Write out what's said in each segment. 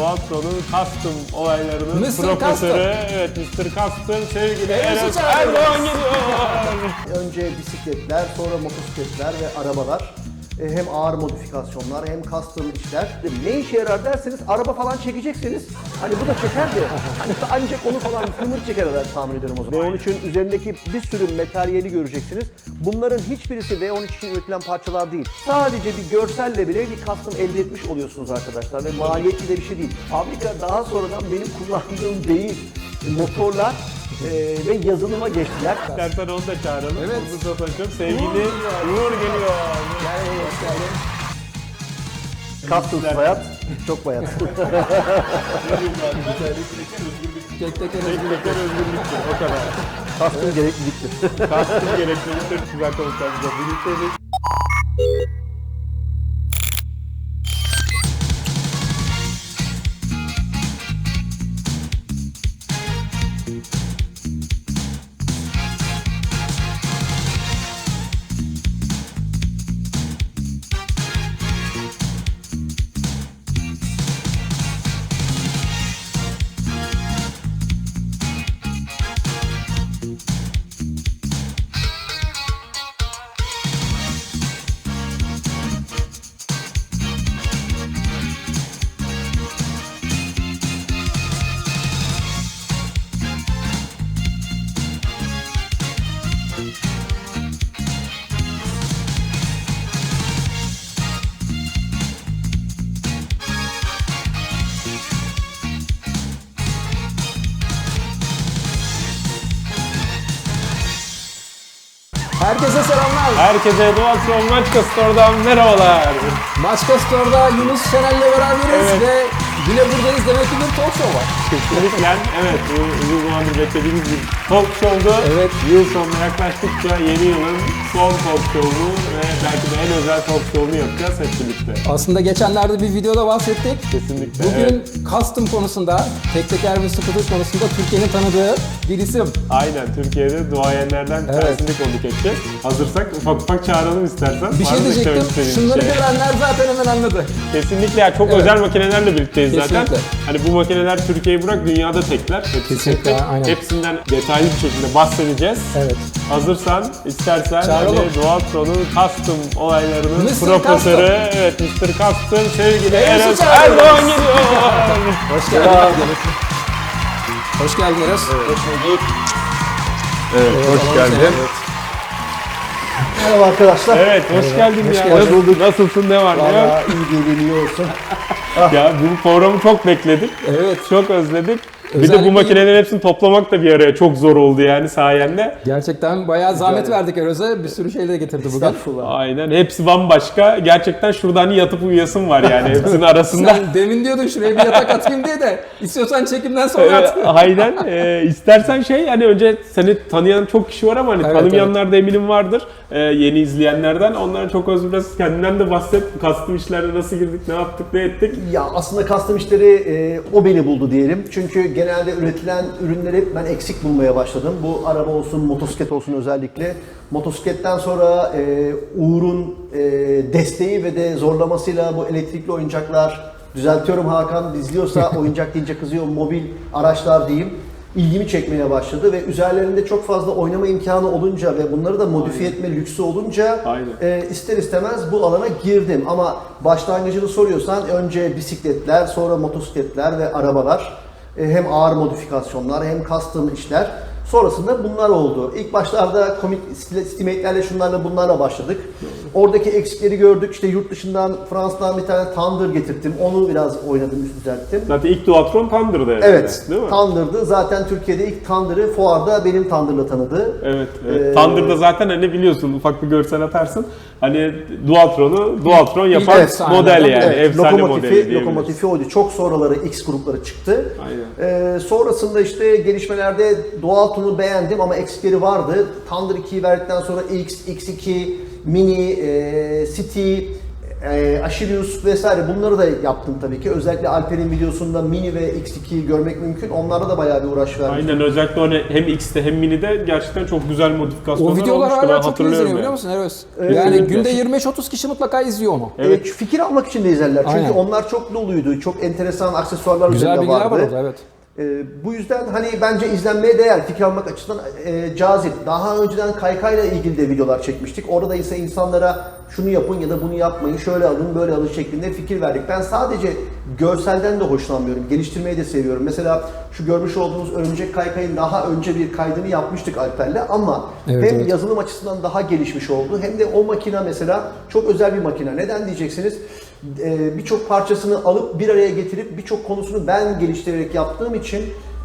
Dualtron'un custom olaylarının Mr. profesörü, evet Mr. Custom sevgili Enes. Erdoğan geliyor. Önce bisikletler, sonra motosikletler ve arabalar. E, Hem ağır modifikasyonlar hem custom işler. Ne işe yarar derseniz araba falan çekecekseniz hani bu da çeker de hani ancak onu falan hımır çeker herhalde tahmin ediyorum o zaman. V13'ün üzerindeki bir sürü materyali göreceksiniz. Bunların hiçbirisi V13 için üretilen parçalar değil. Sadece bir görselle bile bir custom elde etmiş oluyorsunuz arkadaşlar ve maliyetli de bir şey değil. Fabrika daha sonradan benim kullandığım değil motorlar e, ve yazılıma geçtiler. İstersen onu da çağıralım. Evet. Hızlı Totoş'um sevgili Uğur geliyor. Custom bayat, çok bayat. Tek teker Tek teker özgürlüktür o kadar. Custom gerekliliktir. Custom gerekliliktir. Güzel konuşacağız. Birlikte Herkese selamlar. Herkese Dualtron Maçka Store'dan merhabalar. Maçka Store'da Yunus Şener'le beraberiz Evet. ve yine buradayız demek ki bir talk show var. Kesinlikle evet bu uzun zamandır beklediğimiz bir talk show'du. Evet. Yıl sonuna yaklaştıkça yeni yılın son talk show'u ve belki de en özel talk show'unu yapacağız hep birlikte. Aslında geçenlerde bir videoda bahsettik. Kesinlikle. Bugün evet. custom konusunda, tek teker ve scooter konusunda Türkiye'nin tanıdığı bir isim. Aynen Türkiye'de duayenlerden Evet. tanesini konuk edeceğiz. Hazırsak ufak ufak çağıralım istersen. Bir şey mı diyecektim. Şunları şey? görenler zaten hemen anladı. Kesinlikle ya çok Evet. özel makinelerle birlikteyiz zaten. Kesinlikle. Hani bu makineler Türkiye'yi bırak dünyada tekler. Hepsi Kesinlikle, tek. aynen. Hepsinden detaylı bir şekilde bahsedeceğiz. Evet. Hazırsan, istersen Çağıralım. hani Dualtron'un custom olaylarının Mr. profesörü, Custom. evet Mr. Custom sevgili Enes'i Enes çağırıyoruz. Erdoğan geliyor. Hoş geldin. Hoş geldin Enes. evet, hoş geldin. Merhaba arkadaşlar. Evet, hoş geldin Hoş ya. geldin. Nasıl- bulduk. Nasılsın, ne var ne yok? Valla iyi geliyorsun. Ya bu programı çok bekledik. Evet. Çok özledik. Bir de Özellikle- bu makinelerin hepsini toplamak da bir araya çok zor oldu yani sayende. Gerçekten bayağı zahmet verdik Eroz'a. Bir sürü şeyle getirdi bugün. Aynen. Hepsi bambaşka. Gerçekten şurada hani yatıp uyuyasım var yani hepsinin arasında. Sen demin diyordun şuraya bir yatak atayım diye de istiyorsan çekimden sonra at. Aynen. Ee, istersen şey hani önce seni tanıyan çok kişi var ama hani Evet, tanımayanlar da eminim vardır. Ee, yeni izleyenlerden. Onlara çok öz biraz kendinden de bahset. Custom işlere nasıl girdik, ne yaptık, ne ettik. Ya aslında custom işleri e, o beni buldu diyelim. Çünkü genelde üretilen ürünleri hep ben eksik bulmaya başladım. Bu araba olsun, motosiklet olsun özellikle. Motosikletten sonra e, Uğur'un e, desteği ve de zorlamasıyla bu elektrikli oyuncaklar, düzeltiyorum Hakan izliyorsa oyuncak deyince kızıyor, mobil araçlar diyeyim ilgimi çekmeye başladı ve üzerlerinde çok fazla oynama imkanı olunca ve bunları da modifiye etme lüksü olunca Aynen. e, ister istemez bu alana girdim. Ama başlangıcını soruyorsan önce bisikletler, sonra motosikletler ve arabalar. E, hem ağır modifikasyonlar hem custom işler. Sonrasında bunlar oldu. İlk başlarda komik stimate'lerle şunlarla bunlarla başladık. Oradaki eksikleri gördük. İşte yurt dışından Fransa'dan bir tane Thunder getirttim. Onu biraz oynadım, üst düzelttim. Zaten ilk Dualtron Thunder'dı herhalde, Evet, Değil mi? Thunder'dı. Zaten Türkiye'de ilk Thunder'ı fuarda benim Thunder'la tanıdı. Evet, evet. Ee, Thunder'da zaten hani biliyorsun ufak bir görsel atarsın. Hani Dualtron'u Dualtron yapan efsane, model yani. Evet, Efsane modeli lokomotifi, diyebiliriz. lokomotifi oydu. Çok sonraları X grupları çıktı. Aynen. Ee, sonrasında işte gelişmelerde Dualtron'u beğendim ama eksikleri vardı. Thunder 2'yi verdikten sonra X, X2, Mini, e, City, e, Achilles vesaire bunları da yaptım tabii ki. Özellikle Alper'in videosunda Mini ve X2'yi görmek mümkün. Onlarda da bayağı bir uğraş verdim. Aynen özellikle o ne- hem X'te hem Mini'de gerçekten çok güzel modifikasyonlar O videolar olmuştu. Ben hala çok iyi hatırlıyorum izleniyor yani. biliyor musun Eros? Evet, yani evet. günde 25-30 kişi mutlaka izliyor onu. Evet. E, fikir almak için de izlerler. Çünkü Aynen. onlar çok doluydu. Çok enteresan aksesuarlar Güzel üzerinde bilgiler vardı. var orada evet. Ee, bu yüzden hani bence izlenmeye değer, fikir almak açısından e, cazip. Daha önceden kaykayla ilgili de videolar çekmiştik. Orada ise insanlara şunu yapın ya da bunu yapmayın, şöyle alın, böyle alın şeklinde fikir verdik. Ben sadece görselden de hoşlanmıyorum, geliştirmeyi de seviyorum. Mesela şu görmüş olduğunuz örümcek kaykayın daha önce bir kaydını yapmıştık Alper'le ama Evet, hem evet. yazılım açısından daha gelişmiş oldu hem de o makine mesela çok özel bir makine. Neden diyeceksiniz? Ee, birçok parçasını alıp bir araya getirip birçok konusunu ben geliştirerek yaptığım için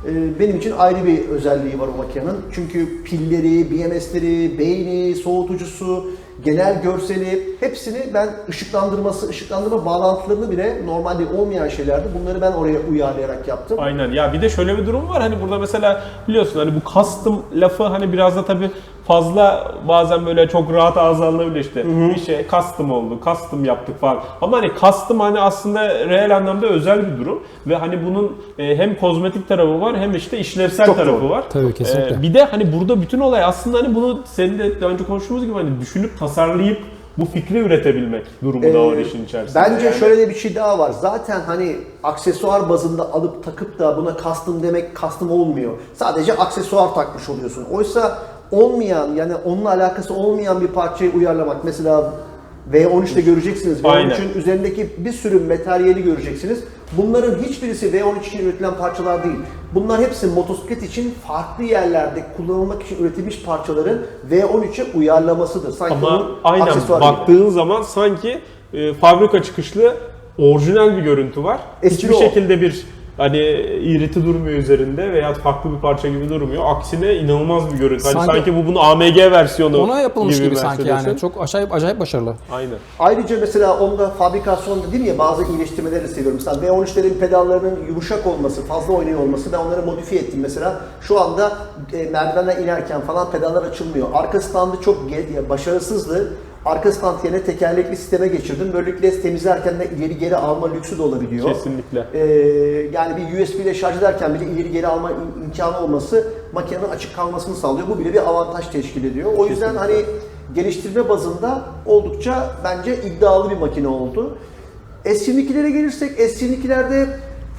e, benim için ayrı bir özelliği var o makinenin. Çünkü pilleri, BMS'leri, beyni, soğutucusu, genel görseli hepsini ben ışıklandırması, ışıklandırma bağlantılarını bile normalde olmayan şeylerdi. Bunları ben oraya uyarlayarak yaptım. Aynen. Ya bir de şöyle bir durum var. Hani burada mesela biliyorsun hani bu custom lafı hani biraz da tabii fazla bazen böyle çok rahat ağza alınabiliyor işte. Bir şey custom oldu, custom yaptık falan. Ama hani custom hani aslında reel anlamda özel bir durum ve hani bunun e, hem kozmetik tarafı var hem işte işlevsel Çok tarafı doğru. var. Tabii, kesinlikle. E, bir de hani burada bütün olay aslında hani bunu senin de daha önce konuştuğumuz gibi hani düşünüp tasarlayıp bu fikri üretebilmek durumu da var Ee, işin içerisinde. Bence Yani- şöyle de bir şey daha var. Zaten hani aksesuar bazında alıp takıp da buna custom demek custom olmuyor. Sadece aksesuar takmış oluyorsun. Oysa olmayan yani onunla alakası olmayan bir parçayı uyarlamak. Mesela V13'te göreceksiniz. Aynen. V13'ün üzerindeki bir sürü materyali göreceksiniz. Bunların hiçbirisi V13 için üretilen parçalar değil. Bunlar hepsi motosiklet için farklı yerlerde kullanılmak için üretilmiş parçaların V13'e uyarlamasıdır. Sanki Ama onun aynen aksesuarı gibi. baktığın zaman sanki e, fabrika çıkışlı orijinal bir görüntü var. Eski Hiçbir o. şekilde bir hani iriti durmuyor üzerinde veya farklı bir parça gibi durmuyor. Aksine inanılmaz bir görüntü. Hani Sanki- sanki, bu bunun AMG versiyonu Ona yapılmış gibi, sanki Mercedes'in. yani. Çok acayip acayip başarılı. Aynen. Ayrıca mesela onda fabrikasyonda değil ya bazı iyileştirmeleri de seviyorum. Mesela V13'lerin pedallarının yumuşak olması, fazla oynuyor olması ben onları modifiye ettim mesela. Şu anda e, merdivenden inerken falan pedallar açılmıyor. Arka standı çok başarısızdı. Arka stand yerine tekerlekli sisteme geçirdim. Böylelikle temizlerken de ileri geri alma lüksü de olabiliyor. Kesinlikle. Ee, yani bir USB ile şarj ederken bile ileri geri alma im- imkanı olması makinenin açık kalmasını sağlıyor. Bu bile bir avantaj teşkil ediyor. O yüzden hani geliştirme bazında oldukça bence iddialı bir makine oldu. S22'lere gelirsek S22'lerde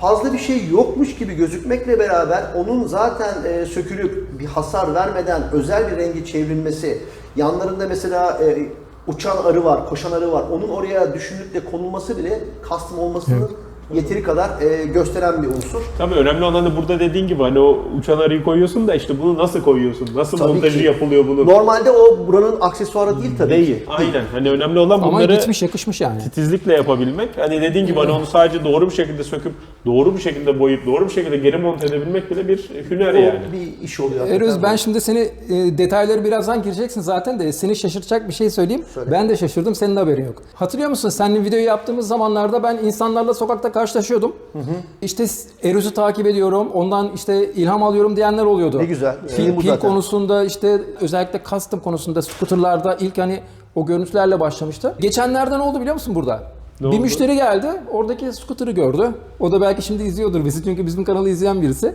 fazla bir şey yokmuş gibi gözükmekle beraber onun zaten e, sökülüp bir hasar vermeden özel bir rengi çevrilmesi, yanlarında mesela e, uçan arı var, koşan arı var. Onun oraya düşünülüp de konulması bile custom olmasını yeteri kadar e, gösteren bir unsur. Tabii önemli olan hani burada dediğin gibi hani o uçan arıyı koyuyorsun da işte bunu nasıl koyuyorsun? Nasıl Tabii montajı ki. yapılıyor bunun? Normalde o buranın aksesuarı değil tabii Değil. ki. Aynen. Hani önemli olan Ama bunları gitmiş yakışmış yani. titizlikle yapabilmek. Hani dediğin gibi hani onu sadece doğru bir şekilde söküp doğru bir şekilde boyayıp doğru bir şekilde geri monte edebilmek bile bir hüner O yani. bir iş oluyor. Eröz hakikaten. ben şimdi seni e, detayları birazdan gireceksin zaten de seni şaşırtacak bir şey söyleyeyim. Söyle. Ben de şaşırdım senin de haberin yok. Hatırlıyor musun seninle videoyu yaptığımız zamanlarda ben insanlarla sokakta karşılaşıyordum. İşte Eröz'ü takip ediyorum ondan işte ilham alıyorum diyenler oluyordu. Ne güzel. Pil, pil zaten. konusunda işte özellikle custom konusunda scooterlarda ilk hani o görüntülerle başlamıştı. Geçenlerden oldu biliyor musun burada? Ne bir oldu? müşteri geldi, oradaki scooter'ı gördü. O da belki şimdi izliyordur bizi çünkü bizim kanalı izleyen birisi.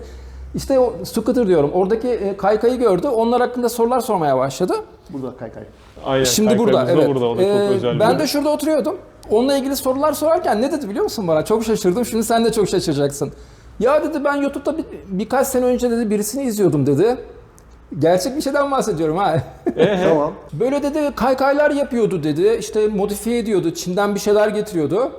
İşte o scooter diyorum, oradaki e, kaykayı gördü. Onlar hakkında sorular sormaya başladı. Burada kay kay. Aynen. Şimdi burada, evet. burada. O da çok Ee, özel ben de şurada oturuyordum. Onunla ilgili sorular sorarken ne dedi biliyor musun bana? Çok şaşırdım. Şimdi sen de çok şaşıracaksın. Ya dedi ben YouTube'da bir, birkaç sene önce dedi birisini izliyordum dedi. Gerçek bir şeyden bahsediyorum ha. Tamam. Böyle dedi kaykaylar yapıyordu dedi. İşte modifiye ediyordu. Çin'den bir şeyler getiriyordu.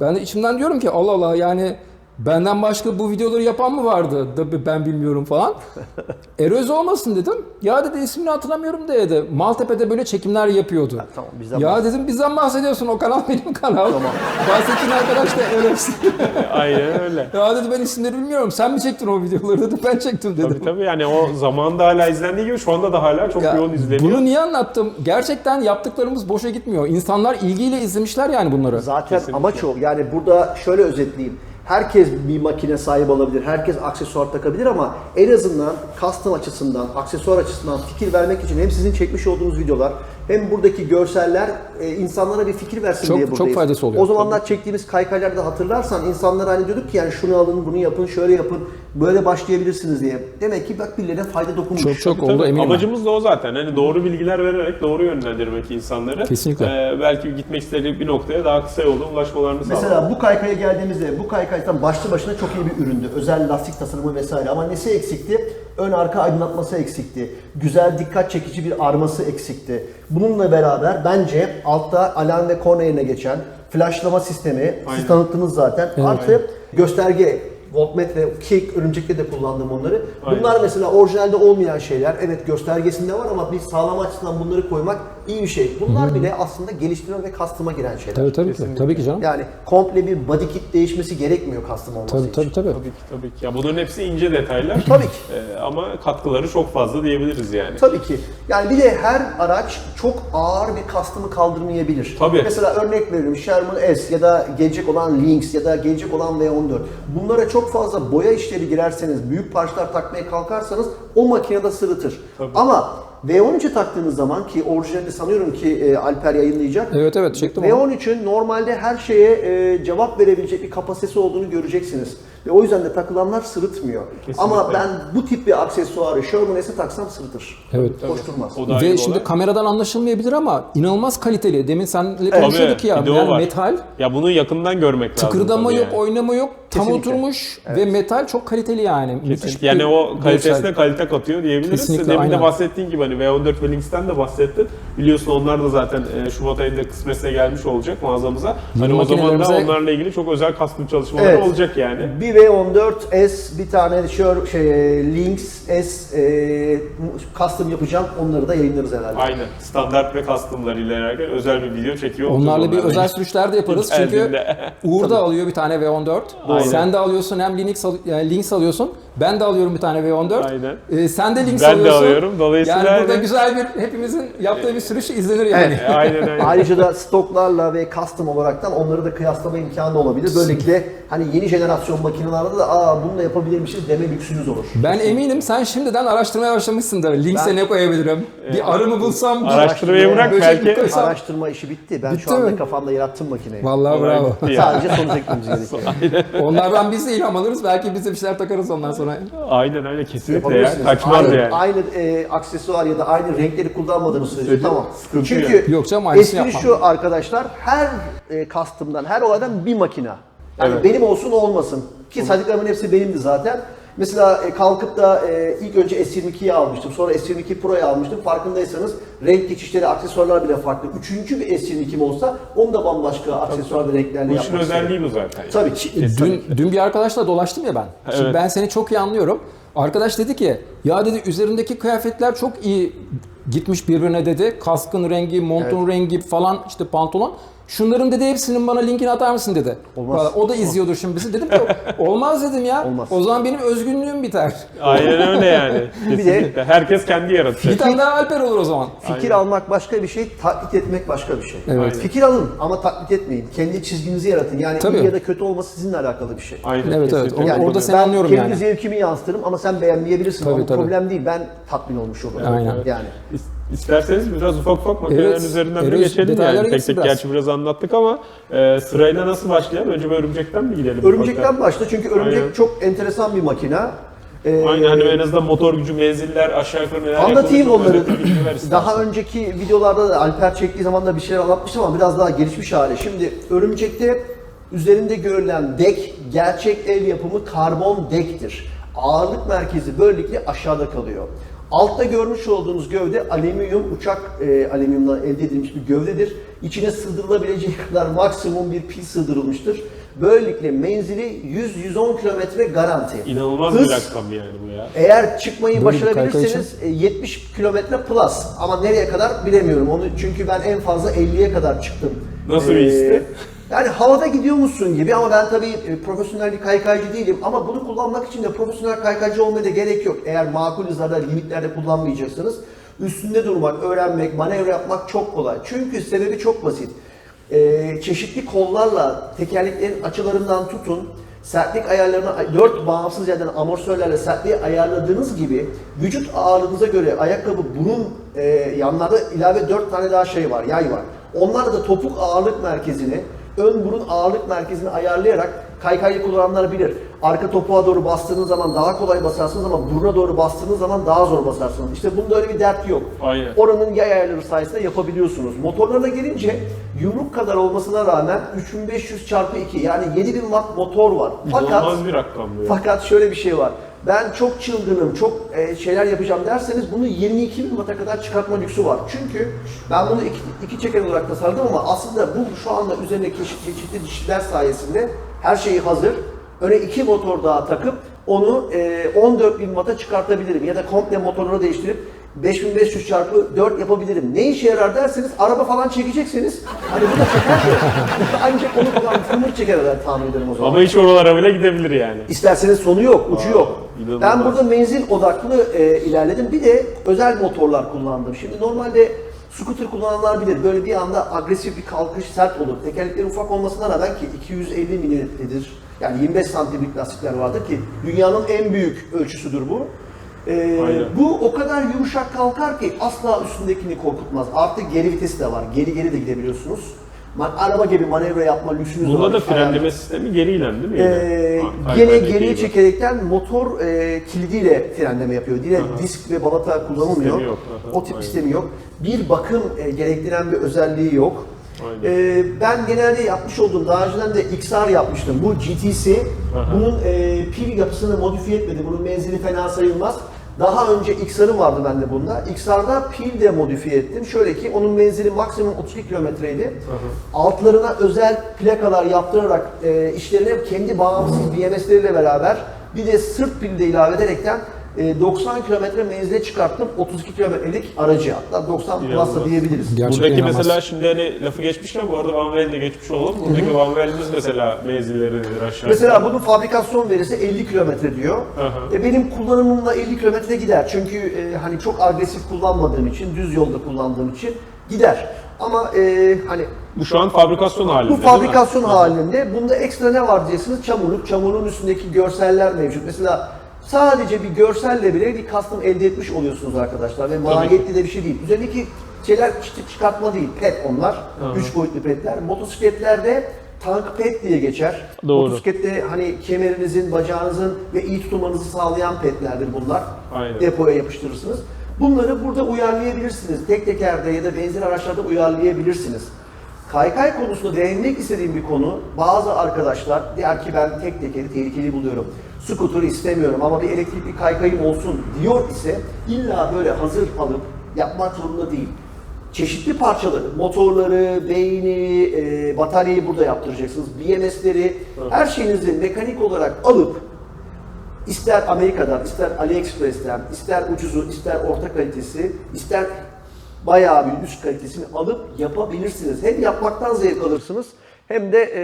Ben de içimden diyorum ki Allah Allah yani benden başka bu videoları yapan mı vardı? Da ben bilmiyorum falan. Eröz olmasın dedim. Ya dedi ismini hatırlamıyorum dedi. Maltepe'de böyle çekimler yapıyordu. tamam, bizden ya dedim bizden bahsediyorsun. O kanal benim kanal. Tamam. Bahsettiğin arkadaş da Eröz. Aynen öyle. ya dedi ben isimleri bilmiyorum. Sen mi çektin o videoları dedi. Ben çektim dedim. Tabii tabii yani o zamanda hala izlendiği gibi şu anda da hala çok Ya, yoğun izleniyor. Bunu niye anlattım? Gerçekten yaptıklarımız boşa gitmiyor. İnsanlar ilgiyle izlemişler yani bunları. Zaten amaç o. Yani burada şöyle özetleyeyim. Herkes bir makine sahibi olabilir, herkes aksesuar takabilir ama en azından custom açısından, aksesuar açısından fikir vermek için hem sizin çekmiş olduğunuz videolar hem buradaki görseller e, insanlara bir fikir versin Çok- diye çok buradayız. faydası oluyor. O zamanlar çektiğimiz kaykaylarda hatırlarsan insanlara hani diyorduk ki yani şunu alın, bunu yapın, şöyle yapın, böyle başlayabilirsiniz diye. Demek ki bak birilerine fayda dokunmuş. Çok çok Tabii, oldu eminim. ben. Amacımız da o zaten. Hani doğru bilgiler vererek doğru yönlendirmek insanları. Kesinlikle. Ee, belki gitmek istediği bir noktaya daha kısa yolda ulaşmalarını sağlamak. Mesela bu kaykaya geldiğimizde bu kaykay tam başlı başına çok iyi bir üründü. Özel lastik tasarımı vesaire ama nesi eksikti? Ön arka aydınlatması eksikti. Güzel dikkat çekici bir arması eksikti. Bununla beraber bence altta alarm ve korna yerine geçen flashlama sistemi Aynen. siz tanıttınız zaten. Artı gösterge voltmetre ki örümcekte de kullandım onları. Bunlar Aynen. mesela orijinalde olmayan şeyler. Evet göstergesinde var ama bir sağlam açısından bunları koymak iyi bir şey. Bunlar bile aslında geliştirme ve kastıma giren şeyler. Tabii tabii ki. Tabii ki canım. Yani komple bir body kit değişmesi gerekmiyor custom olması Tabii için. tabii tabii. Tabii ki tabii ki. Ya bunların hepsi ince detaylar. Tabii ki. Ee, ama katkıları çok fazla diyebiliriz yani. Tabii ki. Yani bir de her araç çok ağır bir custom'ı kaldırmayabilir. Tabii. Mesela örnek veriyorum Sherman S ya da gelecek olan Lynx ya da gelecek olan V14. Bunlara çok fazla boya işleri girerseniz, büyük parçalar takmaya kalkarsanız o makinede sırıtır. Tabii. Ama V13'e taktığınız zaman ki orijinalde sanıyorum ki e, Alper yayınlayacak. Evet evet çektim onu. V13'ün normalde her şeye e, cevap verebilecek bir kapasitesi olduğunu göreceksiniz. Ve o yüzden de takılanlar sırıtmıyor. Kesinlikle. Ama ben bu tip bir aksesuarı Sherman S'e taksam sırıtır. Evet. Hoş durmaz. O da Ve şimdi olay. kameradan anlaşılmayabilir ama inanılmaz kaliteli. Demin senle konuşuyorduk ya. bir de o Yani var. metal, Ya bunu yakından görmek lazım. tıkırdama tabii yok, yani. oynama yok. Tam Kesinlikle. oturmuş ve metal çok kaliteli yani. Müthiş bir Yani o kalitesine görsel. kalite katıyor diyebiliriz. Kesinlikle, Demin de aynen. bahsettiğin gibi hani V14 ve Lynx'ten de bahsettin. Biliyorsun onlar da zaten e, Şubat ayında kısmetse gelmiş olacak mağazamıza. Hani o zaman da makinelerimize- onlarla ilgili çok özel custom çalışmalar Evet. olacak yani. Bir V14 S, bir tane Sher, şey, Lynx S e, custom yapacağım. Onları da yayınlarız herhalde. Aynen. Standart ve customlar ilerlerken özel bir video çekiyor Onlarla bir özel sürüşler de yaparız çünkü. Uğur da alıyor bir tane V14. Aynen. Sen de alıyorsun hem Linux, al- yani Lynx alıyorsun. Ben de alıyorum bir tane V14. Aynen. Ee, sen de Lynx Ben de alıyorsun. alıyorum. Dolayısıyla yani burada hani- güzel bir hepimizin yaptığı bir sürüş izlenir yani. E, aynen aynen. Ayrıca da stoklarla ve custom olaraktan onları da kıyaslama imkanı olabilir. Böylelikle hani yeni jenerasyon makinelerde de aa bunu da yapabilirmişiz deme lüksünüz olur. Ben eminim sen şimdiden araştırmaya başlamışsındır. Links'e Ben- ne koyabilirim? Bir arı mı bulsam? bir- Araştırmayı bırak belki. koysam? Araştırma işi bitti. Ben Bitti şu anda mi? kafamda yarattım makineyi. Vallahi Olay bravo. Sadece sonuç eklememiz gerekiyor. Onlardan biz de ilham alırız. Belki biz de bir şeyler takarız ondan sonra. Aynen aynen kesinlikle ya. Kaçmaz aynı, yani. Aynı e, aksesuar ya da aynı renkleri kullanmadığınız sürece tamam. sıkıntı Çünkü yok. Yok canım, espri yapmam. şu arkadaşlar her e, custom'dan, her olaydan bir makina. Yani Evet. benim olsun olmasın. Ki saydıklarımın hepsi benimdi zaten. Mesela e, kalkıp da e, ilk önce S22'yi almıştım. Sonra S22 Pro'yu almıştım. Farkındaysanız renk geçişleri, aksesuarlar bile farklı. Üçüncü bir S22'm olsa onu da bambaşka aksesuar ve renklerle Bu yapmak işin isterim. özelliği bu zaten. yani. Tabii ki. Dün, dün bir arkadaşla dolaştım ya ben. Şimdi Evet. ben seni çok iyi anlıyorum. Arkadaş dedi ki ya dedi üzerindeki kıyafetler çok iyi gitmiş birbirine dedi. Kaskın rengi, montun rengi falan işte pantolon. Şunların dedi hepsinin bana linkini atar mısın dedi. Olmaz. O da izliyordur şimdi bizi. Dedim ki olmaz dedim ya. Olmaz. O zaman benim özgünlüğüm biter. Aynen öyle yani. Kesinlikle. Herkes kendi Bir yaratacak. tane daha Alper olur o zaman. Fikir almak başka bir şey, taklit etmek başka bir şey. Evet. Fikir alın ama taklit etmeyin. Kendi çizginizi yaratın. Yani Tabii. iyi ya da kötü olması sizinle alakalı bir şey. Aynen. Evet, evet. kesinlikle. Orada Yani seni ben anlıyorum kendi yani. zevkimi yansıtırım ama sen beğenmeyebilirsin. Tabii, ama tabii. problem değil. Ben tatmin olmuş olurum. Aynen. Yani. İs- İsterseniz biraz ufak ufak makinelerin Evet, üzerinden de evet, geçelim detaylara yani. Tek tek biraz. gerçi biraz anlattık ama e, sırayla nasıl başlayalım? Önce bir örümcekten mi gidelim? Örümcekten başla çünkü örümcek Aynen. çok enteresan bir makina. Ee, Aynen hani en azından motor gücü, menziller, aşağı yukarı neler Anlatayım onları. Daha önceki videolarda da Alper çektiği zaman da bir şeyler anlatmıştım ama biraz daha gelişmiş hali. Şimdi örümcekte üzerinde görülen dek gerçek el yapımı karbon dektir. Ağırlık merkezi böylelikle aşağıda kalıyor. Altta görmüş olduğunuz gövde alüminyum uçak e, alüminyumdan elde edilmiş bir gövdedir. İçine sığdırılabileceği kadar maksimum bir pil sığdırılmıştır. Böylelikle menzili 100-110 kilometre garanti. İnanılmaz Hız- bir rakam yani bu ya. eğer çıkmayı kaykay başarabilirseniz e, 70 kilometre plus ama nereye kadar bilemiyorum onu çünkü ben en fazla 50'ye kadar çıktım. Nasıl bir histi? Yani havada gidiyor musun gibi ama ben tabii e, profesyonel bir kaykaycı değilim ama bunu kullanmak için de profesyonel kaykaycı olmaya da gerek yok. Eğer makul hızlarda, limitlerde kullanmayacaksanız üstünde durmak, öğrenmek, manevra yapmak çok kolay. Çünkü sebebi çok basit. E, çeşitli kollarla tekerleklerin açılarından tutun, sertlik ayarlarını 4 bağımsız yerden amortisörlerle sertliği ayarladığınız gibi vücut ağırlığınıza göre ayakkabı burun e, yanlarda ilave 4 tane daha şey var, yay var. Onlarla da topuk ağırlık merkezini, ön burun ağırlık merkezini ayarlayarak kaykaylı kullananlar bilir. Arka topuğa doğru bastığınız zaman daha kolay basarsınız ama buruna doğru bastığınız zaman daha zor basarsınız. İşte bunda öyle bir dert yok. Aynen. Oranın yay ayarları sayesinde yapabiliyorsunuz. Motorlarına gelince yumruk kadar olmasına rağmen 3500 çarpı 2 yani 7000 watt motor var. Fakat bir rakam bu ya. fakat şöyle bir şey var. Ben çok çılgınım, çok e, şeyler yapacağım derseniz bunu 22 bin watt'a kadar çıkartma lüksü var. Çünkü ben bunu iki, iki çeker olarak tasarladım ama aslında bu şu anda üzerine çeşitli dişliler sayesinde her şeyi hazır. Öne iki motor daha takıp onu e, 14 bin watt'a çıkartabilirim ya da komple motorları değiştirip 5500 çarpı 4 yapabilirim. Ne işe yarar derseniz araba falan çekecekseniz hani bu da çeker de ancak onu falan tırmık çeker herhalde tahmin ederim o zaman. Ama hiç oralara bile gidebilir yani. İsterseniz sonu yok, ucu Aa, yok. inanılmaz. Ben burada menzil odaklı e, ilerledim. Bir de özel motorlar kullandım. Şimdi normalde scooter kullananlar bilir. Böyle bir anda agresif bir kalkış sert olur. Tekerlekleri ufak olmasına rağmen ki 250 milimetredir. Yani 25 santimlik lastikler vardır ki dünyanın en büyük ölçüsüdür bu. E, Aynen. bu o kadar yumuşak kalkar ki asla üstündekini korkutmaz. Artı geri vitesi de var. Geri geri de gidebiliyorsunuz. Araba gibi manevra yapma lüksünüz var. Bunda da Ayarlı. frenleme sistemi geriyle değil mi? Ee, Yine? Gene geriye çekerekten motor e, kilidiyle frenleme yapıyor. Yine disk ve balata kullanılmıyor. Sistemi yok. Aha, o tip aynen. sistemi yok. Bir bakım e, gerektiren bir özelliği yok. Ee, ben genelde yapmış olduğum, daha önceden de XR yapmıştım. Bu GTC, Aha. bunun e, pil yapısını modifiye etmedi. Bunun menzili fena sayılmaz. Daha önce XR'ı vardı bende bunda. XR'da pil de modifiye ettim. Şöyle ki onun menzili maksimum 32 kilometreydi. Altlarına özel plakalar yaptırarak e, işlerine kendi bağımsız BMS'leriyle beraber bir de sırt pil de ilave ederekten e, 90 kilometre menzile çıkarttım 32 kilometrelik aracı. Hatta 90 plus İnanılmaz. da diyebiliriz. Gerçekten Buradaki inanılmaz. mesela şimdi hani lafı geçmişken bu arada Van Vel'de geçmiş olalım. Buradaki Van Vel'imiz mesela menzilleri nedir aşağı Mesela bunun fabrikasyon verisi 50 kilometre diyor. Aha. E benim kullanımımla 50 kilometre gider. Çünkü e, hani çok agresif kullanmadığım için, düz yolda kullandığım için gider. Ama e, hani Bu şu an fabrikasyon halinde bu değil mi? fabrikasyon halinde bunda ekstra ne var diyeceksiniz? Çamurluk, çamurun üstündeki görseller mevcut. Mesela sadece bir görselle bile bir custom elde etmiş oluyorsunuz arkadaşlar ve maliyetli de bir şey değil. Üzerindeki şeyler çıkartma değil, pet onlar. Aha. Üç boyutlu petler. Motosikletlerde tank pet diye geçer. Doğru. Motosiklette hani kemerinizin, bacağınızın ve iyi tutunmanızı sağlayan petlerdir bunlar. Aynen. Depoya yapıştırırsınız. Bunları burada uyarlayabilirsiniz. Tek tekerde ya da benzer araçlarda uyarlayabilirsiniz. Kaykay konusunda değinmek istediğim bir konu. Bazı arkadaşlar der ki ben tek tekeri tehlikeli buluyorum. Scooter istemiyorum ama bir elektrikli kaykayım olsun diyor ise illa böyle hazır alıp yapmak zorunda değil. Çeşitli parçaları, motorları, beyni, e, bataryayı burada yaptıracaksınız. BMS'leri, her şeyinizi mekanik olarak alıp İster Amerika'dan, ister AliExpress'ten, ister ucuzu, ister orta kalitesi, ister bayağı bir üst kalitesini alıp yapabilirsiniz. Hem yapmaktan zevk alırsınız hem de e,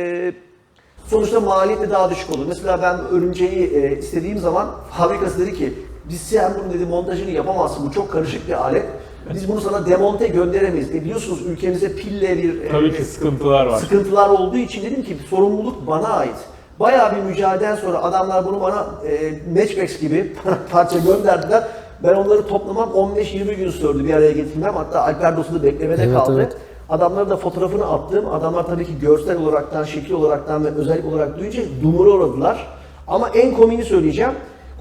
sonuçta maliyet de daha düşük olur. Mesela ben örümceği e, istediğim zaman fabrikası dedi ki biz sen bunun dedi montajını yapamazsın bu çok karışık bir alet. Biz bunu sana demonte gönderemeyiz. E biliyorsunuz ülkemizde pille bir e, Tabii ki sıkıntılar var. sıkıntılar olduğu için dedim ki sorumluluk bana ait. Bayağı bir mücadeleden sonra adamlar bunu bana e, Matchbox gibi parça gönderdiler. Ben onları toplamam 15-20 gün sürdü bir araya getirmem. Hatta Alper Dost'u beklemede Evet, kaldı. evet. Adamlara da fotoğrafını attım. Adamlar tabii ki görsel olaraktan, şekil olaraktan ve özellik olarak duyunca dumura uğradılar. Ama en komiğini söyleyeceğim.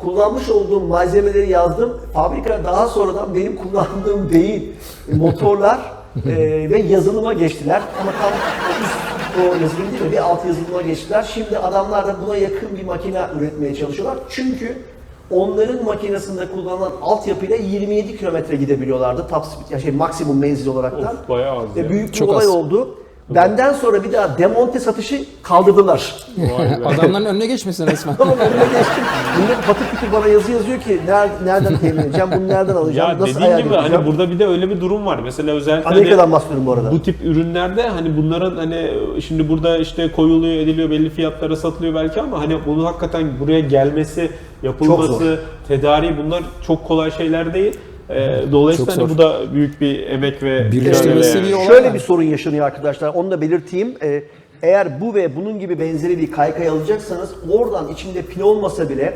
Kullanmış olduğum malzemeleri yazdım. Fabrika daha sonradan benim kullandığım beyin, motorlar e, ve yazılıma geçtiler. Ama tam o üst o yazılım değil de bir alt yazılıma geçtiler. Şimdi adamlar da buna yakın bir makine üretmeye çalışıyorlar. Çünkü onların makinesinde kullanılan altyapıyla 27 kilometre gidebiliyorlardı. Top speed, yani şey maksimum menzil olaraktan. Of bayağı az ya. Ve büyük bir Çok olay az. oldu. Benden sonra bir daha demonte satışı kaldırdılar. Adamların önüne geçmesin resmen. Tamam önüme geçtim. Millet patır kütür bana yazı yazıyor ki "Ner- nereden temin edeceğim, bunu nereden alacağım, Ya nasıl dediğin gibi ayarlayacağım. hani burada bir de öyle bir durum var. Mesela özellikle hani Amerika'dan bahsediyorum bu arada. bu tip ürünlerde hani bunların hani şimdi burada işte koyuluyor ediliyor belli fiyatlara satılıyor belki ama hani bunun hakikaten buraya gelmesi, yapılması, zor. tedariği bunlar çok kolay şeyler değil. Ee, dolayısıyla hani bu da büyük bir emek ve Birleştirmesi yani. olay Şöyle bir sorun yaşanıyor arkadaşlar. Onu da belirteyim. Ee, Eğer bu ve bunun gibi benzeri bir kaykay alacaksanız oradan içinde pil olmasa bile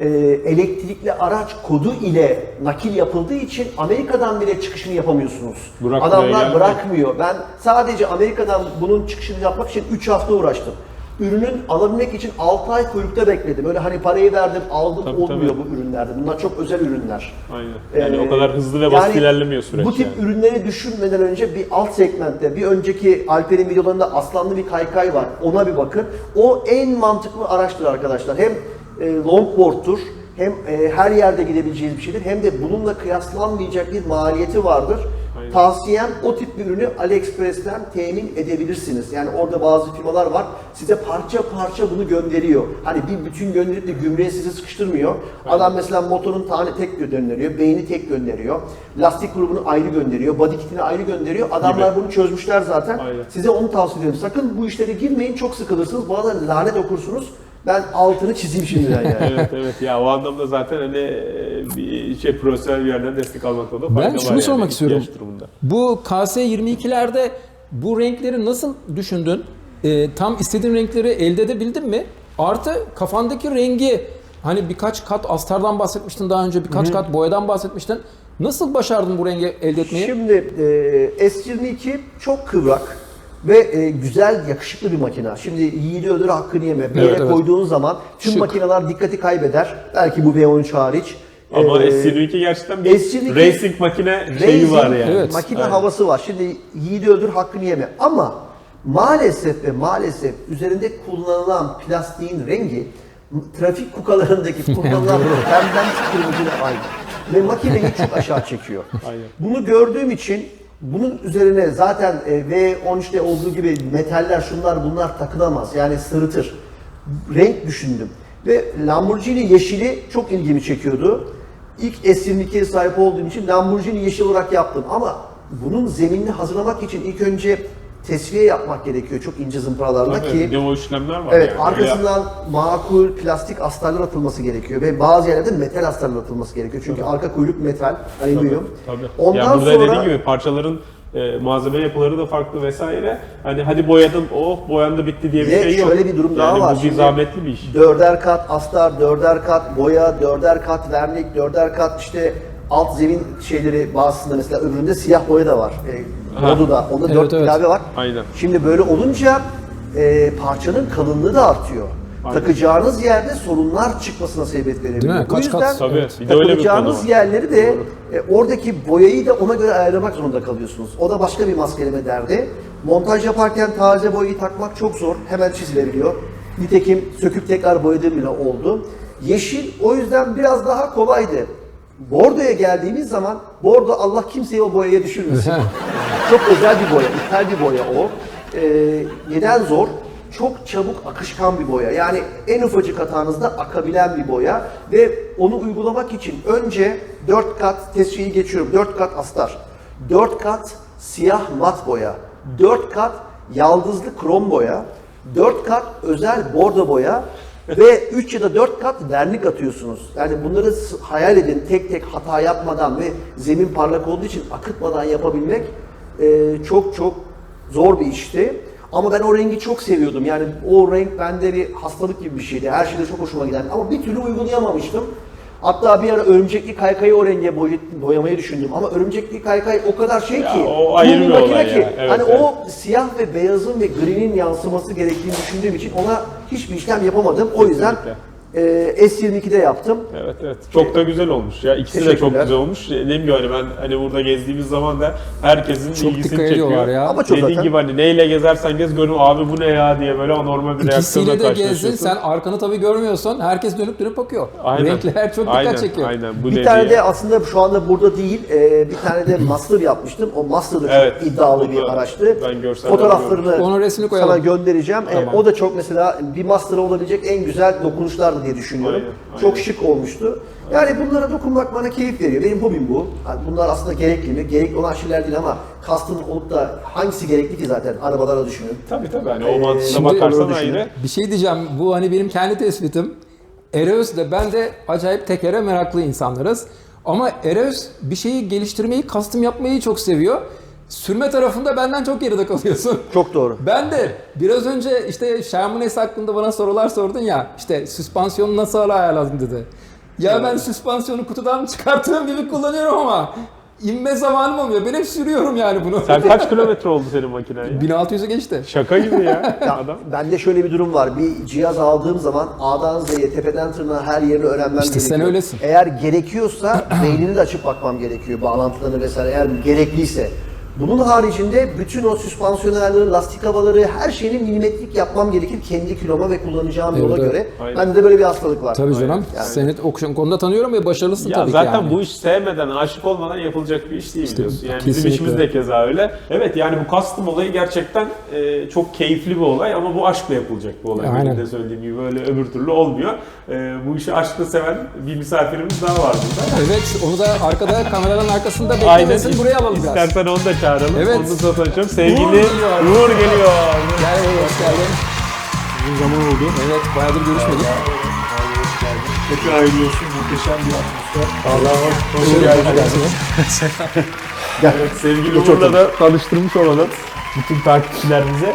e, elektrikli araç kodu ile nakil yapıldığı için Amerika'dan bile çıkışını yapamıyorsunuz. Bırakmıyor Adamlar yani. bırakmıyor. Ben sadece Amerika'dan bunun çıkışını yapmak için 3 hafta uğraştım. Ürünün alabilmek için 6 ay kuyrukta bekledim. Öyle hani parayı verdim aldım Tabii, olmuyor tabii. bu ürünlerde. Bunlar çok özel ürünler. Aynen. Yani Ee, o kadar hızlı ve basit yani ilerlemiyor süreç Bu tip yani. ürünleri düşünmeden önce bir alt segmentte, bir önceki Alper'in videolarında aslanlı bir kaykay var. Ona bir bakın. O en mantıklı araçtır arkadaşlar. Hem e, longboard'tur, hem e, her yerde gidebileceğiniz bir şeydir, hem de bununla kıyaslanmayacak bir maliyeti vardır. Tavsiyem o tip bir ürünü AliExpress'ten temin edebilirsiniz. Yani orada bazı firmalar var size parça parça bunu gönderiyor. Hani bir bütün gönderip de gümrüğe sizi sıkıştırmıyor. Adam mesela motorun tane tek gönderiyor, beyni tek gönderiyor. Lastik grubunu ayrı gönderiyor, body kitini ayrı gönderiyor. Adamlar bunu çözmüşler zaten. Aynen. Size onu tavsiye ediyorum. Sakın bu işlere girmeyin, çok sıkılırsınız. Da lanet okursunuz. Ben altını çizeyim şimdiden yani. evet evet ya o anlamda zaten hani e, bir şey profesyonel bir yerden destek almakta da fayda Ben şunu yani, sormak istiyorum. Bu KS22'lerde bu renkleri nasıl düşündün? Ee, tam istediğin renkleri elde edebildin mi? Artı kafandaki rengi hani birkaç kat astardan bahsetmiştin daha önce birkaç kat boyadan bahsetmiştin. Nasıl başardın bu rengi elde etmeyi? Şimdi e, S22 çok kıvrak ve e, güzel, yakışıklı bir makina. Şimdi yiğidi öldür hakkını yeme. Bir Evet, yere evet. koyduğun zaman tüm Şık. makineler dikkati kaybeder. Belki bu V13 hariç. Ama Ee, S22 gerçekten bir S22 racing makine şeyi Racing var yani. Evet. Makine Aynen. havası var. Şimdi yiğidi öldür hakkını yeme. Ama maalesef ve maalesef üzerinde kullanılan plastiğin rengi trafik kukalarındaki kullanılan pemben kırmızıyla aynı. Ve makineyi çok aşağı çekiyor. Aynen. Bunu gördüğüm için bunun üzerine zaten e, V13'te olduğu gibi metaller şunlar bunlar takılamaz. Yani sırıtır. Renk düşündüm. Ve Lamborghini yeşili çok ilgimi çekiyordu. İlk S22'ye sahip olduğum için Lamborghini yeşil olarak yaptım. Ama bunun zeminini hazırlamak için ilk önce tesviye yapmak gerekiyor çok ince zımparalarla Tabii, ki bir de o işlemler var Evet, yani. arkasından makul plastik astarlar atılması gerekiyor ve bazı yerlerde metal astarlar atılması gerekiyor. Çünkü arka kuyruk metal, alüminyum. Tabii. Ondan yani burada sonra dediğin gibi parçaların e, malzeme yapıları da farklı vesaire. Hani hadi boyadım, oh boyandı bitti diye bir Ve şey yok. şöyle bir durum daha yani var. Bu bir zahmetli bir iş. dörder kat astar, dörder kat boya, dörder kat vernik, dörder kat işte alt zemin şeyleri bazısında mesela öbüründe siyah boya da var. E, Ha. modu da. Onda Evet, dört evet. ilave var. Aynen. Şimdi böyle olunca e, parçanın kalınlığı da artıyor. Aynen. Takacağınız yerde sorunlar çıkmasına sebebiyet verebiliyor. Değil mi? Bu Kaç kat? yüzden Tabii. Bir de öyle bir konu var. yerleri de e, oradaki boyayı da ona göre ayarlamak zorunda kalıyorsunuz. O da başka bir maskeleme derdi. Montaj yaparken taze boyayı takmak çok zor. Hemen çizilebiliyor. Nitekim söküp tekrar boyadığım bile oldu. Yeşil o yüzden biraz daha kolaydı. Bordo'ya geldiğimiz zaman Bordo Allah kimseyi o boyaya düşürmesin. çok özel bir boya, ithal bir boya o. Ee, neden zor? Çok çabuk akışkan bir boya. Yani en ufacık hatanızda akabilen bir boya ve onu uygulamak için önce 4 kat tesviyeyi geçiyorum. 4 kat astar. 4 kat siyah mat boya. 4 kat yaldızlı krom boya. 4 kat özel bordo boya ve 3 ya da 4 kat vernik atıyorsunuz. Yani bunları hayal edin tek tek hata yapmadan ve zemin parlak olduğu için akıtmadan yapabilmek e, çok çok zor bir işti. Ama ben o rengi çok seviyordum. Yani o renk bende bir hastalık gibi bir şeydi. Her şeyde çok hoşuma giderdi. Ama bir türlü uygulayamamıştım. Hatta bir ara örümcekli kaykayı o renge boy- boyamayı düşündüm. Ama örümcekli kaykay o kadar şey Ya ki. o ayrı bu bir makine olay ki. ya. Evet, hani evet. o siyah ve beyazın ve grinin yansıması gerektiğini düşündüğüm için ona hiçbir işlem yapamadım. O yüzden e, S22'de yaptım. Evet evet. Çok da güzel olmuş ya. İkisi de çok güzel olmuş. Ne bileyim hani ben hani burada gezdiğimiz zaman da herkesin Çok ilgisini dikkat çekiyor. ediyorlar ya. Ama çok Dediğin zaten- gibi hani neyle gezersen gez görün abi bu ne ya diye böyle anormal bir reaksiyonla İkisiyle de gezdin karşılaşıyorsun. sen arkanı tabii görmüyorsun. Herkes dönüp dönüp bakıyor. Aynen. Renkler çok dikkat aynen, çekiyor. Aynen. Bu bir tane de aslında şu anda burada değil, e, bir tane de master yapmıştım. O master da çok Evet, iddialı onu bir da araçtı. ben görselleri Fotoğraflarını Onun resmini sana koyalım. göndereceğim. E, o da çok mesela bir master'a olabilecek en güzel dokunuşlardı diye düşünüyorum. Aynen, aynen. Çok şık olmuştu. Yani bunlara dokunmak bana keyif veriyor. Benim hobim bu. Yani bunlar aslında gerekli mi? Gerekli olan şeyler değil ama custom olup da hangisi gerekli ki zaten arabalara düşünün. Tabii tabii hani Ee, o mantığına şimdi bakarsan ayrı. Bir şey diyeceğim. Bu hani benim kendi tespitim. Ereus de ben de acayip tekere meraklı insanlarız. Ama Ereus bir şeyi geliştirmeyi, custom yapmayı çok seviyor. Sürme tarafında benden çok geride kalıyorsun. Çok doğru. Ben de biraz önce işte Shermanes hakkında bana sorular sordun ya. İşte süspansiyonu nasıl ayarladın dedi. Ya ben süspansiyonu kutudan çıkarttığım gibi kullanıyorum ama inme zamanım olmuyor. Ben hep sürüyorum yani bunu. Sen kaç kilometre oldu senin makinen ya? 1600'ü geçti. Şaka gibi ya Ya, adam. bende şöyle bir durum var. Bir cihaz aldığım zaman A'dan Z'ye, tepeden tırnağa her yerini öğrenmem İşte sen gerekiyor. öylesin. Eğer gerekiyorsa beynini de açıp bakmam gerekiyor. Bağlantılarını vesaire eğer gerekliyse. Bunun haricinde bütün o süspansiyon ayarları, lastik havaları, her şeyini milimetrik yapmam gerekir kendi kiloma ve kullanacağım Evet, yola evet. göre. Aynen. Bende de böyle bir hastalık var. Tabii canım. Yani- Seni o konuda tanıyorum ve başarılısın Ya tabii zaten ki yani. bu iş sevmeden, aşık olmadan yapılacak bir iş değil biliyorsun. Yani bizim kesinlikle. işimiz de keza öyle. Evet yani bu custom olayı gerçekten e, çok keyifli bir olay ama bu aşkla yapılacak bu olay. Aynen. Benim de söylediğim gibi böyle öbür türlü olmuyor. E, bu işi aşkla seven bir misafirimiz daha var burada. Evet onu da arkada kameranın arkasında beklemesin buraya alalım biraz. İstersen onu da çağıralım. Evet. Onu da tanışalım. Sevgili Uğur geliyor. Uğur geliyor. Gel buraya hoş geldin. Uzun zaman oldu. Evet bayağıdır görüşmedik. Tekrar hayırlı olsun. Muhteşem bir atmosfer. Allah'a hoş Hoş geldin. geldin. Evet, sevgili Uğur'la da tanıştırmış olalım bütün takipçilerimize.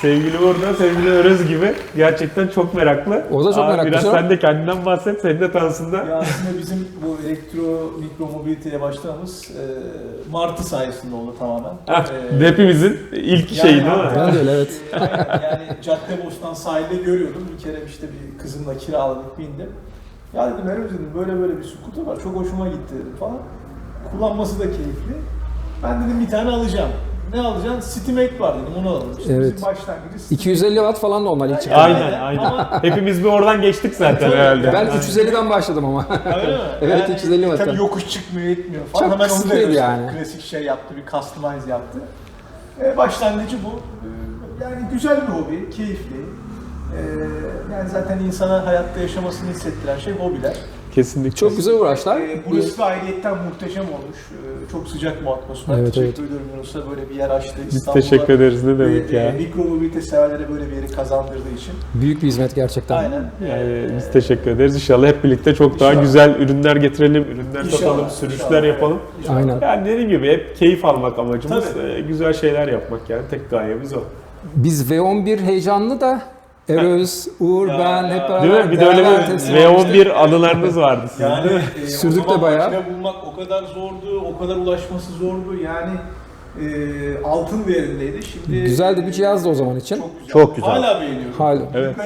Sevgili Uğur da sevgili Öröz gibi gerçekten çok meraklı. O da çok meraklı Biraz canım. sen de kendinden bahset, seni de tanısınlar. Ya aslında bizim bu elektro mikro mobiliteye başlamamız e, Martı sayesinde oldu tamamen. Heh, E, hepimizin ilk Yani- şeyi değil mi? Ben de öyle evet. Yani Caddebostan sahilde görüyordum. Bir kere işte bir kızımla kiraladık bindim. Ya dedim Erol dedim böyle böyle bir scooter var. Çok hoşuma gitti dedim falan. Kullanması da keyifli. Ben dedim bir tane alacağım. Ne alacaksın? Steamake var dedim onu alalım. İşte Evet. bizim başlangıcı Steamake. 250 watt falan da onlar ilk çıktı. Aynen, aynen. Hepimiz bir oradan geçtik zaten herhalde. Ben 350'den başladım ama. Öyle mi? Evet, 350 watt. Tabii yokuş çıkmıyor etmiyor falan. Çok Hemen onu kısıtlıydı da yani. Klasik şey yaptı, bir customize yaptı. E, başlangıcı bu. E, yani güzel bir hobi, keyifli. E, yani zaten insana hayatta yaşamasını hissettiren şey hobiler. Kesinlikle. Çok güzel uğraşlar. E, burası da ayrıyetten muhteşem olmuş. E, çok sıcak bu atmosfer. Evet, teşekkür evet. ediyorum Yunus'a böyle bir yer açtı Biz teşekkür ederiz ne demek Ve, ya. E, mikro mobilite severlere böyle bir yeri kazandırdığı için. Büyük bir hizmet gerçekten. Aynen. Yani E, biz teşekkür ederiz. İnşallah hep birlikte çok daha İnşallah. güzel ürünler getirelim, ürünler İnşallah, satalım, sürüşler inşallah, yapalım. evet. Aynen. Yani dediğim gibi hep keyif almak amacımız. Tabii. Ee, güzel şeyler yapmak yani tek gayemiz o. Biz V11 heyecanlı da Eröz, Uğur, Ya, ben ya. hep beraber Değil mi? Bir de öyle bir teslim V11 anılarınız vardı sizin. Yani e, Sürdük o zaman de bayağı. makine bulmak o kadar zordu, o kadar ulaşması zordu. Yani e, altın değerindeydi. Şimdi Güzeldi bir cihazdı o zaman için. Çok güzel. Çok güzel. Hala beğeniyorum. Hala. Evet.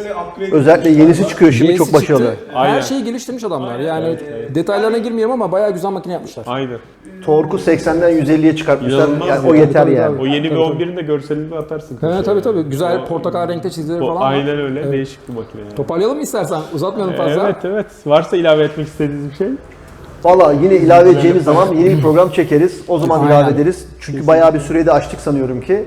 Özellikle yenisi çıkıyor şimdi Yenisi çok başarılı. çıktı. Aynen. Her şeyi geliştirmiş adamlar. Aynen, Yani evet, evet. detaylarına girmiyorum ama bayağı güzel makine yapmışlar. Aynen. Torku 80'den 150'ye çıkartmışlar. İnanılmaz Yani ya. o yeter Tabii, yani. O yeni Tabii, V11'in de görselini atarsın. Evet köşeye. tabii tabii. Güzel O- portakal renkte çizgileri falan var. Aynen öyle. Evet. Değişik bir makine yani. Toparlayalım mı istersen? Uzatmayalım fazla. Evet evet. Varsa ilave etmek istediğiniz bir şey. Valla yine ilave edeceğimiz zaman yeni bir program çekeriz. O zaman Aynen. ilave ederiz. Çünkü bayağı bir süreyi de açtık sanıyorum ki.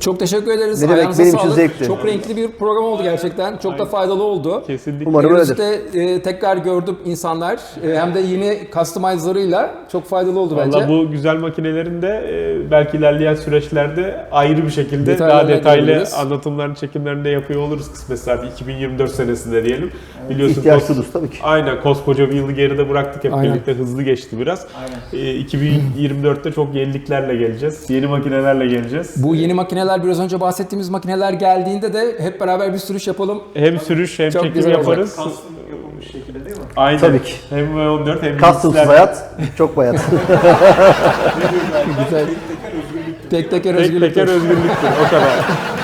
Çok teşekkür ederiz. Ne demek, Ayağınıza benim için sağlık. zevkti. Çok renkli bir program oldu gerçekten. Çok da faydalı oldu. Kesinlikle. Umarım öyledir. Eros'te e, tekrar gördüm insanlar. E, hem de yeni customizer'ıyla çok faydalı oldu bence. Valla bu güzel makinelerin de e, belki ilerleyen süreçlerde ayrı bir şekilde Detaylarına daha detaylı girebiliriz. anlatımlarını, çekimlerini de yapıyor oluruz kısmetse abi 2024 senesinde diyelim. Biliyorsun İhtiyaç kos- duyulur tabii ki. Aynen koskoca bir yılı geride bıraktık hep Aynen. birlikte hızlı geçti biraz. Aynen. E, 2024'te çok yeniliklerle geleceğiz. Yeni makinelerle geleceğiz. Bu yeni makineler biraz önce bahsettiğimiz makineler geldiğinde de hep beraber bir sürüş yapalım. Hem sürüş hem Çok çekim güzel olacak. yaparız. Custom yapılmış şekilde değil mi? Aynen. Tabii ki. Hem V14 hem Customsız bilgisayar- hayat çok bayat. Ne diyor galiba? Güzel. Tek teker özgürlük. Tek teker Tek özgürlük. teker özgürlüktür. O kadar.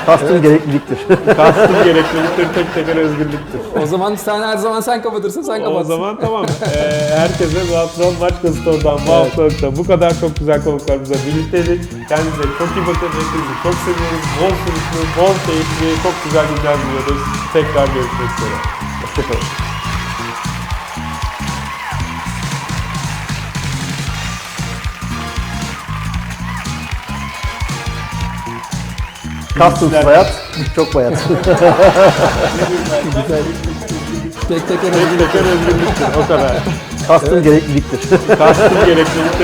Custom gerekliliktir. Kastım gerekliliktir, tek teker özgürlüktür. O zaman sen her zaman sen kapatırsın, sen O kapatsın. zaman tamam. Ee, herkese Zatron Maç Store'dan bu haftalıkta bu kadar çok güzel konuklarımızla birlikteydik. Kendinize çok iyi bakın. Hepinizi çok seviyoruz. Bol sürüşlü, bol keyifli, çok güzel günler diliyoruz. Tekrar görüşmek üzere. Hoşçakalın. Customsız hayat çok bayat. Tek teker Tek özgürlük. teker özgürlüktür. O kadar. Custom gerekliliktir. Kastım gerekliliktir.